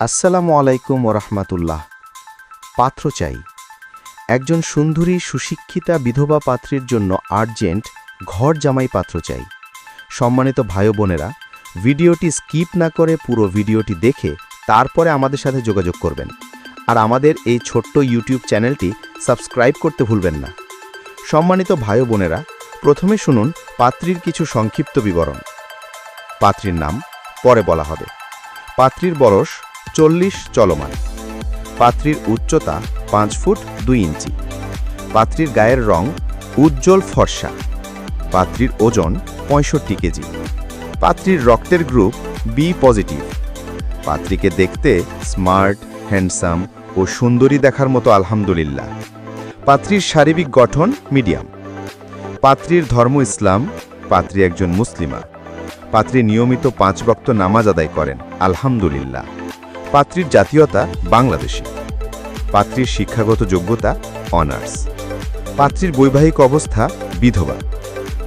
আসসালামু আলাইকুম ওরহমাতুল্লাহ। পাত্র চাই। একজন সুন্দরী, সুশিক্ষিতা, বিধবা পাত্রীর জন্য আর্জেন্ট ঘর জামাই পাত্র চাই। সম্মানিত ভাই বোনেরা, ভিডিওটি স্কিপ না করে পুরো ভিডিওটি দেখে তারপরে আমাদের সাথে যোগাযোগ করবেন। আর আমাদের এই ছোট্ট ইউটিউব চ্যানেলটি সাবস্ক্রাইব করতে ভুলবেন না। সম্মানিত ভাই বোনেরা, প্রথমে শুনুন পাত্রীর কিছু সংক্ষিপ্ত বিবরণ। পাত্রীর নাম পরে বলা হবে। পাত্রীর বয়স চল্লিশ চলমান। পাত্রীর উচ্চতা পাঁচ ফুট দুই ইঞ্চি। পাত্রীর গায়ের রং উজ্জ্বল ফর্সা। পাত্রীর ওজন পঁয়ষট্টি কেজি। পাত্রীর রক্তের গ্রুপ বি পজিটিভ। পাত্রীকে দেখতে স্মার্ট, হ্যান্ডসাম ও সুন্দরী দেখার মতো আলহামদুলিল্লাহ। পাত্রীর শারীরিক গঠন মিডিয়াম। পাত্রীর ধর্ম ইসলাম, পাত্রী একজন মুসলিমা। পাত্রী নিয়মিত পাঁচ বক্ত নামাজ আদায় করেন, আলহামদুলিল্লাহ। পাত্রীর জাতীয়তা বাংলাদেশী। পাত্রীর শিক্ষাগত যোগ্যতা অনার্স। পাত্রীর বৈবাহিক অবস্থা বিধবা।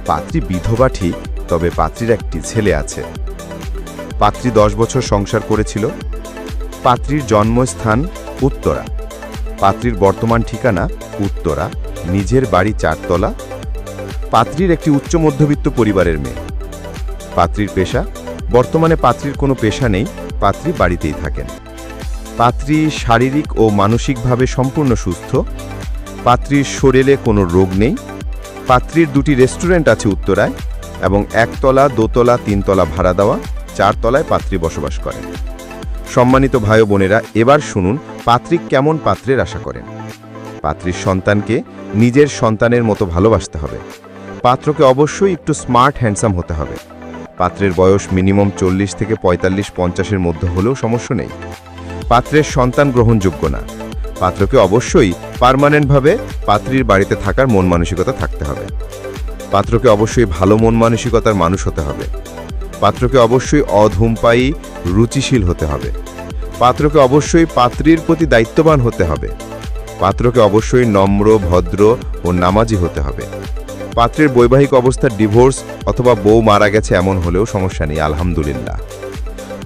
পাত্রী বিধবা ঠিক, তবে পাত্রীর একটি ছেলে আছে। পাত্রী দশ বছর সংসার করেছিল। পাত্রীর জন্মস্থান উত্তরা। পাত্রীর বর্তমান ঠিকানা উত্তরা, নিজের বাড়ি চারতলা। পাত্রীর একটি উচ্চ মধ্যবিত্ত পরিবারের মেয়ে। পাত্রীর পেশা, বর্তমানে পাত্রীর কোনো পেশা নেই, পাত্রী বাড়িতেই থাকেন। পাত্রী শারীরিক ও মানসিকভাবে সম্পূর্ণ সুস্থ, পাত্রীর শরীরে কোনো রোগ নেই, পাত্রীর দুটি রেস্টুরেন্ট আছে উত্তরায় এবং একতলা, দোতলা, তিনতলা ভাড়া দেওয়া, চারতলায় পাত্রী বসবাস করেন সম্মানিত ভাই বোনেরা, এবার শুনুন পাত্রী কেমন পাত্রের আশা করেন। পাত্রীর সন্তানকে নিজের সন্তানের মতো ভালোবাসতে হবে। পাত্রকে অবশ্যই একটু স্মার্ট, হ্যান্ডসাম হতে হবে। পাত্রের বয়স মিনিমাম চল্লিশ থেকে পঁয়তাল্লিশ, পঞ্চাশের মধ্যে হলেও সমস্যা নেই। পাত্রের সন্তান গ্রহণযোগ্য না। পাত্রকে অবশ্যই পার্মানেন্টভাবে পাত্রীর বাড়িতে থাকার মন মানসিকতা থাকতে হবে। পাত্রকে অবশ্যই ভালো মন মানসিকতার মানুষ হতে হবে। পাত্রকে অবশ্যই অধূমপায়ী, রুচিশীল হতে হবে। পাত্রকে অবশ্যই পাত্রীর প্রতি দায়িত্ববান হতে হবে। পাত্রকে অবশ্যই নম্র, ভদ্র ও নামাজি হতে হবে। পাত্রের বৈবাহিক অবস্থার ডিভোর্স অথবা বউ মারা গেছে এমন হলেও সমস্যা নেই, আলহামদুলিল্লাহ।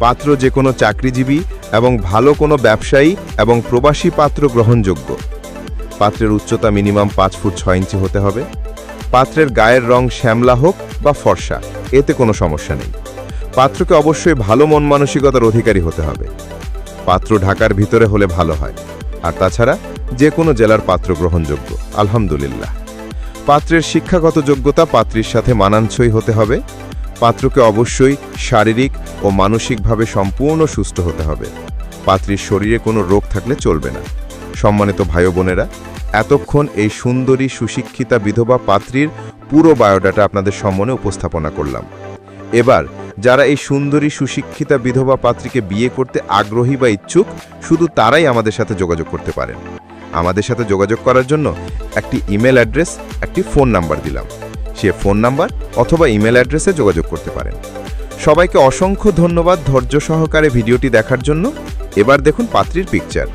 পাত্র যে কোনো চাকরিজীবী এবং ভালো কোনো ব্যবসায়ী এবং প্রবাসী পাত্র গ্রহণযোগ্য। পাত্রের উচ্চতা মিনিমাম পাঁচ ফুট ছয় ইঞ্চি হতে হবে। পাত্রের গায়ের রং শ্যামলা হোক বা ফর্সা, এতে কোনো সমস্যা নেই। পাত্রকে অবশ্যই ভালো মন মানসিকতার অধিকারী হতে হবে। পাত্র ঢাকার ভিতরে হলে ভালো হয়। আর তাছাড়া যে কোনো জেলার পাত্র গ্রহণযোগ্য। আলহামদুলিল্লাহ। পাত্রের শিক্ষাগত যোগ্যতা পাত্রীর সাথে মানানসই হতে হবে। পাত্রকে অবশ্যই শারীরিক ও মানসিকভাবে সম্পূর্ণ সুস্থ হতে হবে। পাত্রীর শরীরে কোনো রোগ থাকলে চলবে না। সম্মানিত ভাই বোনেরা এতক্ষণ এই সুন্দরী, সুশিক্ষিতা বিধবা পাত্রীর পুরো বায়োডাটা আপনাদের সম্মানে উপস্থাপনা করলাম। এবার, যারা এই সুন্দরী, সুশিক্ষিতা বিধবা পাত্রীকে বিয়ে করতে আগ্রহী বা ইচ্ছুক, শুধু তারাই আমাদের সাথে যোগাযোগ করতে পারেন। আমাদের সাথে যোগাযোগ করার জন্য একটি ইমেল অ্যাড্রেস, একটি ফোন নাম্বার দিলাম। সে ফোন নাম্বার অথবা ইমেল অ্যাড্রেসে যোগাযোগ করতে পারেন। সবাইকে অসংখ্য ধন্যবাদ ধৈর্য সহকারে ভিডিওটি দেখার জন্য। এবার দেখুন পাত্রীর পিকচার